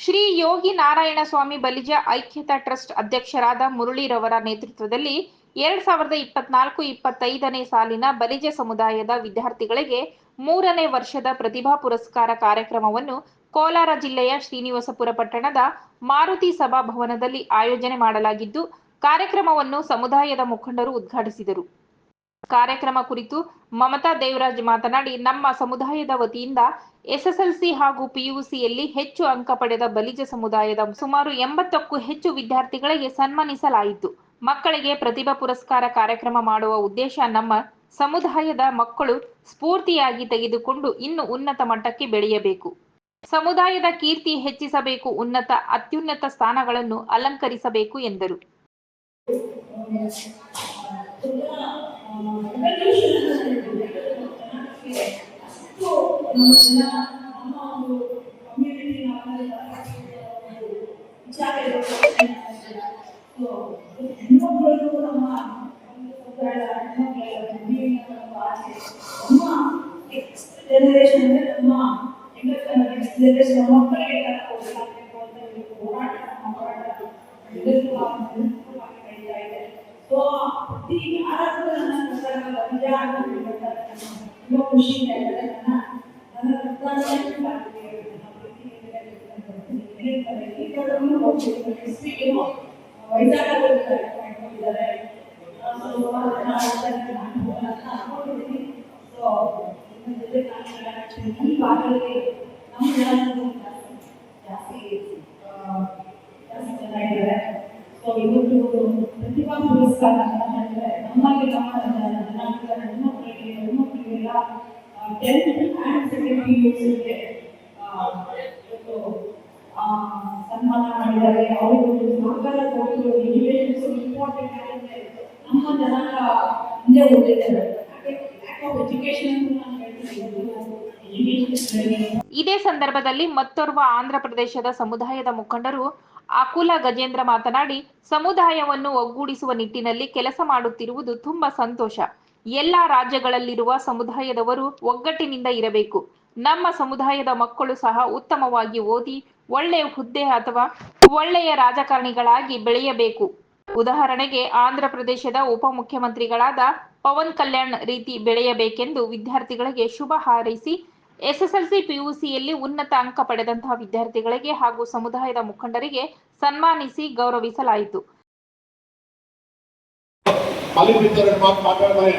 ಶ್ರೀ ಯೋಗಿ ನಾರಾಯಣ ಸ್ವಾಮಿ ಬಲಿಜ ಐಕ್ಯತಾ ಟ್ರಸ್ಟ್ ಅಧ್ಯಕ್ಷರಾದ ಮುರಳೀರವರ ನೇತೃತ್ವದಲ್ಲಿ ಎರಡ್ ಸಾವಿರದ ಇಪ್ಪತ್ನಾಲ್ಕು ಇಪ್ಪತ್ತೈದನೇ ಸಾಲಿನ ಬಲಿಜ ಸಮುದಾಯದ ವಿದ್ಯಾರ್ಥಿಗಳಿಗೆ ಮೂರನೇ ವರ್ಷದ ಪ್ರತಿಭಾ ಪುರಸ್ಕಾರ ಕಾರ್ಯಕ್ರಮವನ್ನು ಕೋಲಾರ ಜಿಲ್ಲೆಯ ಶ್ರೀನಿವಾಸಪುರ ಪಟ್ಟಣದ ಮಾರುತಿ ಸಭಾಭವನದಲ್ಲಿ ಆಯೋಜನೆ ಮಾಡಲಾಗಿದ್ದು, ಕಾರ್ಯಕ್ರಮವನ್ನು ಸಮುದಾಯದ ಮುಖಂಡರು ಉದ್ಘಾಟಿಸಿದರು. ಕಾರ್ಯಕ್ರಮ ಕುರಿತು ಮಮತಾ ದೇವರಾಜ್ ಮಾತನಾಡಿ, ನಮ್ಮ ಸಮುದಾಯದ ವತಿಯಿಂದ ಎಸ್ಎಸ್ಎಲ್ಸಿ ಹಾಗೂ ಪಿಯುಸಿಯಲ್ಲಿ ಹೆಚ್ಚು ಅಂಕ ಪಡೆದ ಬಲಿಜ ಸಮುದಾಯದ ಸುಮಾರು ಎಂಬತ್ತಕ್ಕೂ ಹೆಚ್ಚು ವಿದ್ಯಾರ್ಥಿಗಳಿಗೆ ಸನ್ಮಾನಿಸಲಾಯಿತು. ಮಕ್ಕಳಿಗೆ ಪ್ರತಿಭಾ ಪುರಸ್ಕಾರ ಕಾರ್ಯಕ್ರಮ ಮಾಡುವ ಉದ್ದೇಶ ನಮ್ಮ ಸಮುದಾಯದ ಮಕ್ಕಳು ಸ್ಫೂರ್ತಿಯಾಗಿ ತೆಗೆದುಕೊಂಡು ಇನ್ನು ಉನ್ನತ ಮಟ್ಟಕ್ಕೆ ಬೆಳೆಯಬೇಕು. ಸಮುದಾಯದ ಕೀರ್ತಿ ಹೆಚ್ಚಿಸಬೇಕು, ಉನ್ನತ, ಅತ್ಯುನ್ನತ ಸ್ಥಾನಗಳನ್ನು ಅಲಂಕರಿಸಬೇಕು ಎಂದರು. ಜನರೇಷನ್ ಅಂದ್ರೆ ನಮ್ಮ ನೆಕ್ಸ್ಟ್ ಜನರೇಷನ್ ಮಕ್ಕಳಿಗೆ ಕರ್ಕೊಂಡು ಹೋಗ್ಬೇಕು ಅಂತ ಹೇಳಿ ಹೋರಾಟ ನಮ್ಮ ಹೋರಾಟ विषय में अगर ना अगर कितना टाइम बात करें हम लोग करेंगे तो हम लोग हिस्ट्री के हो वैसा का लोग इधर है तो हमारा अच्छा काम हो रहा है तो मुझे काम करना चाहिए बात करके हम जान जाते जाते चलाए गए तो इनको प्रतिभा पुरस्कार हमारे काम करना है ना करना है ना करेगा tenth and second P U ಸಿಗೆ ಸನ್ಮಾನ ಮಾಡಿದ್ದಾರೆ ಅವರಿಗೆ ಮಕ್ಕಳ ಕೊಟ್ಟು ಎಜುಕೇಶನ್ ಇಂಪಾರ್ಟೆಂಟ್ ಆಗಿದೆ ನಮ್ಮ ಜನಾಂಗ ಹಿಂದೆ ಹೋಗಿದ್ದಾರೆ ಲ್ಯಾಕ್ ಆಫ್ ಅಂತ ನಾನು ಹೇಳ್ತೀನಿ ಇದೇ ಸಂದರ್ಭದಲ್ಲಿ ಮತ್ತೋರ್ವ ಆಂಧ್ರ ಪ್ರದೇಶದ ಸಮುದಾಯದ ಮುಖಂಡರು ಅಕುಲ ಗಜೇಂದ್ರ ಮಾತನಾಡಿ, ಸಮುದಾಯವನ್ನು ಒಗ್ಗೂಡಿಸುವ ನಿಟ್ಟಿನಲ್ಲಿ ಕೆಲಸ ಮಾಡುತ್ತಿರುವುದು ತುಂಬಾ ಸಂತೋಷ. ಎಲ್ಲಾ ರಾಜ್ಯಗಳಲ್ಲಿರುವ ಸಮುದಾಯದವರು ಒಗ್ಗಟ್ಟಿನಿಂದ ಇರಬೇಕು. ನಮ್ಮ ಸಮುದಾಯದ ಮಕ್ಕಳು ಸಹ ಉತ್ತಮವಾಗಿ ಓದಿ ಒಳ್ಳೆಯ ಹುದ್ದೆ ಅಥವಾ ಒಳ್ಳೆಯ ರಾಜಕಾರಣಿಗಳಾಗಿ ಬೆಳೆಯಬೇಕು. ಉದಾಹರಣೆಗೆ, ಆಂಧ್ರ ಪ್ರದೇಶದ ಉಪಮುಖ್ಯಮಂತ್ರಿಗಳಾದ ಪವನ್ ಕಲ್ಯಾಣ್ ರೀತಿ ಬೆಳೆಯಬೇಕೆಂದು ವಿದ್ಯಾರ್ಥಿಗಳಿಗೆ ಶುಭ ಹಾರೈಸಿ, ಎಸ್ಎಸ್ಎಲ್ಸಿ ಪಿಯುಸಿಯಲ್ಲಿ ಉನ್ನತ ಅಂಕ ಪಡೆದಂತಹ ವಿದ್ಯಾರ್ಥಿಗಳಿಗೆ ಹಾಗೂ ಸಮುದಾಯದ ಮುಖಂಡರಿಗೆ ಸನ್ಮಾನಿಸಿ ಗೌರವಿಸಲಾಯಿತು. మళ్ళీ మీతో మాకు మాట్లాడమని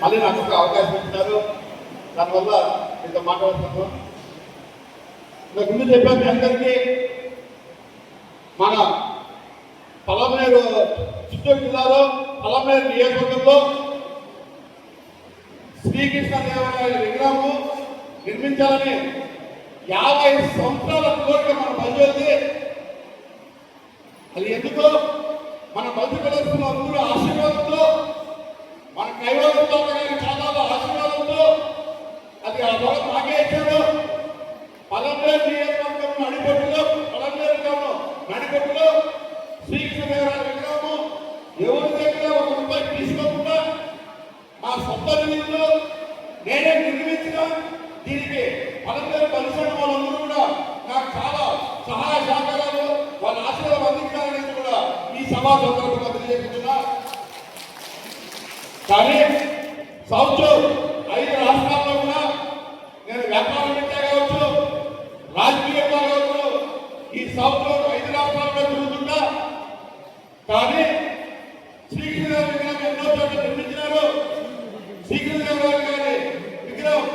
మళ్ళీ నాకు ఒక అవకాశం ఇచ్చినారు దానివల్ల మీతో మాట్లాడుతున్నాను ఇంతకు ముందు చెప్పాను మీ అందరికీ మన పలమనేరు చిత్తూరు జిల్లాలో పలమనేరు నియోజకవర్గంలో శ్రీకృష్ణదేవరాయల విగ్రహము నిర్మించాలని యాభై సంవత్సరాల కోరిక మనం పనిచేసి అది ఎందుకో? మన మధ్యప్రదేశ్ అందరూ ఆశీర్వాదంతో మన కైవలంతో గారి ఖాతాలో ఆశీర్వాదంతో అది ఆ బలం మాకే ఇచ్చాడు. పలంనేరు నియోజకవర్గం నడిపట్టులో పలంనేరు గ్రామం నడిపట్టులో శ్రీకృష్ణ విగ్రహము ఎవరి దగ్గర ఒక రూపాయి తీసుకోకుండా మా సొంత నిధుల్లో నేనే నిర్మించిన దీనికి పలంనేరు పరిశ్రమ వాళ్ళందరూ కూడా నాకు చాలా సహాయ సహకారాలు వాళ్ళ ఆశీర్వాదం అందించాలని కూడా ఈ సభా కానీ సౌత్ ఐదు రాష్ట్రాల్లో కూడా నేను వ్యాపారం పెట్టే కావచ్చు రాజకీయంగా కావచ్చు ఈ సౌత్ ఐదు రాష్ట్రాల్లో తిరుగుతుంటా. కానీ శ్రీకృష్ణ విగ్రహం ఎన్నో చోట్ల నిర్మించినారు. శ్రీకృష్ణ గారి విగ్రహం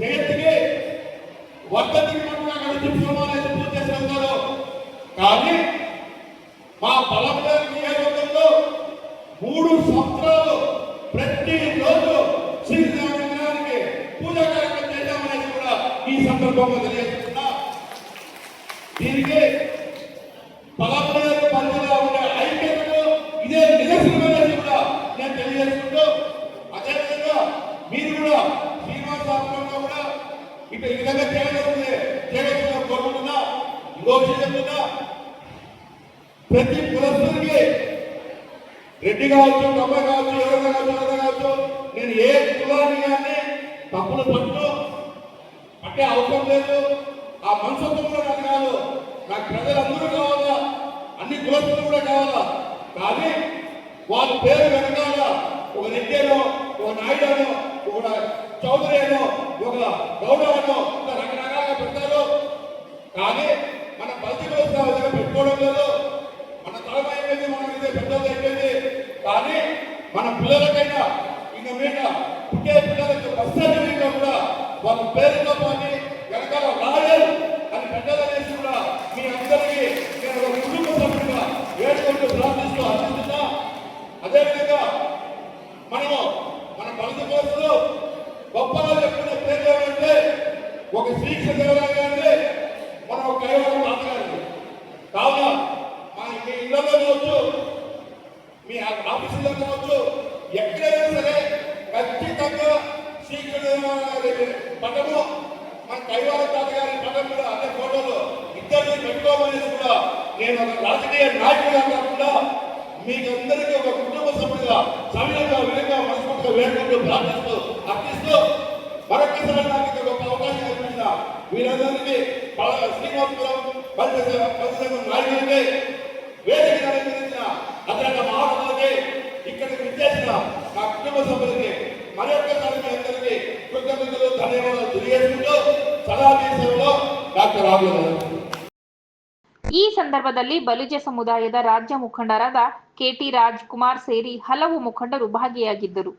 జయంతికి వర్ధంతికి మనం అక్కడ చూసుకోవాలని పూర్తి చేసి కానీ మా బలంలేని నియోజకవర్గంలో మూడు సంవత్సరాలు ప్రతిరోజు శ్రీరామ విగ్రహానికి పూజ కార్యక్రమం చేశామనేది కూడా ఈ సందర్భంగా తెలియజేస్తున్నా. దీనికి బలంలేని పరిధిలో ఉండే ఐక్యతకు ఇదే నిదర్శనమనేది కూడా నేను తెలియజేసుకుంటూ అదేవిధంగా మీరు కూడా శ్రీనివాస ఆశ్రమంలో కూడా ఇటు ఈ విధంగా చేయగలుగుతుంది చేయగలుగుతున్నా కోరుకుంటున్నా. ఇంకో విషయం చెప్తున్నా. ప్రతి పురస్సుకి రెడ్డి కావచ్చు కమ్మ కావచ్చు ఎవరు కావచ్చు ఎవరు కావచ్చు నేను ఏ కులాన్ని కానీ తప్పులు పట్టు అంటే అవసరం లేదు. ఆ మనసత్వం కూడా నాకు కాదు నాకు ప్రజలందరూ కావాలా? అన్ని కులస్తులు కూడా కావాలా? కానీ వాళ్ళ పేరు వెనకాల ఒక రెడ్డేనో ఒక నాయుడు ఒక చౌదరి అనో ఒక గౌడ అనో రకరకాలుగా పెడతారు. కానీ మన పరిధిలో మన పిల్లలకైనా ఇక మీద పుట్టే పిల్లలకు బస్ కూడా వాళ్ళ పేరుతో పాటు వెనకాల రాయల్ అని పెద్దదనేసి కూడా మీ అందరికీ నేను ఒక కుటుంబ సభ్యుడిగా వేడుకుంటూ ప్రార్థిస్తూ అందిస్తున్నా అదేవిధంగా మనము మన బలిత కోసంలో గొప్పగా చెప్పుకునే పేరు ఏమంటే ఒక శ్రీకృష్ణ దేవరాయ గారిని మనం ఒక కైవలం తాతగారు కావున మా మీ ఇళ్ళలో కావచ్చు మీ ఆఫీసులో కావచ్చు ఎక్కడైనా సరే ఖచ్చితంగా శ్రీకృష్ణ గారి పటము మన కైవాల తాతగారి పటం కూడా అదే ఫోటోలు. ఇద్దరిని పెట్టుకోమనేది కూడా నేను ఒక రాజకీయ నాయకుడిగా కాకుండా మీకు అందరికీ ఒక కుటుంబ సభ్యుడిగా సమయంగా విధంగా మనస్ఫూర్తిగా వేడుకుంటూ ప్రార్థిస్తూ అర్థిస్తూ మరొకసారి నాకు ఇక్కడ ఒక అవకాశం కల్పించిన వీరందరికీ శ్రీనివాసపురం పరిశ్రమ నాయకులకి వేదిక అలంకరించిన అతని మహాత్ములకి ఇక్కడికి విచ్చేసిన నా కుటుంబ సభ్యులకి మరొకసారి మీ అందరికీ కృతజ్ఞతలు ధన్యవాదాలు తెలియజేసుకుంటూ సలహా సేవలో డాక్టర్ రాఘవ ಈ ಸಂದರ್ಭದಲ್ಲಿ ಬಲಿಜ ಸಮುದಾಯದ ರಾಜ್ಯ ಮುಖಂಡರಾದ ಕೆಟಿ ರಾಜ್ ಕುಮಾರ್ ಸೇರಿ ಹಲವು ಮುಖಂಡರು ಭಾಗಿಯಾಗಿದ್ದರು